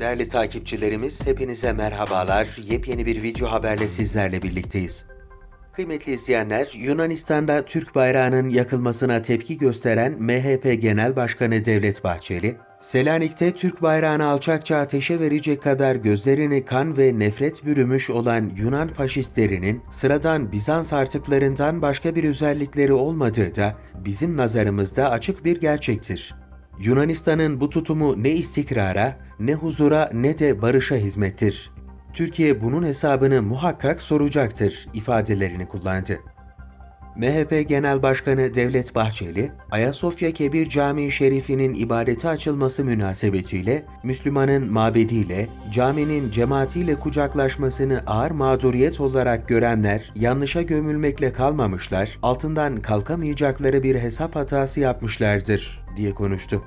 Değerli takipçilerimiz, hepinize merhabalar. Yepyeni bir video haberle sizlerle birlikteyiz. Kıymetli izleyenler, Yunanistan'da Türk bayrağının yakılmasına tepki gösteren MHP Genel Başkanı Devlet Bahçeli, Selanik'te Türk bayrağını alçakça ateşe verecek kadar gözlerini kan ve nefret bürümüş olan Yunan faşistlerinin sıradan Bizans artıklarından başka bir özellikleri olmadığı da bizim nazarımızda açık bir gerçektir. Yunanistan'ın bu tutumu ne istikrara, ne huzura ne de barışa hizmettir. Türkiye bunun hesabını muhakkak soracaktır ifadelerini kullandı. MHP Genel Başkanı Devlet Bahçeli, Ayasofya Kebir Camii Şerifi'nin ibadete açılması münasebetiyle Müslümanın mabediyle, caminin cemaatiyle kucaklaşmasını ağır mağduriyet olarak görenler yanlışa gömülmekle kalmamışlar, altından kalkamayacakları bir hesap hatası yapmışlardır diye konuştu.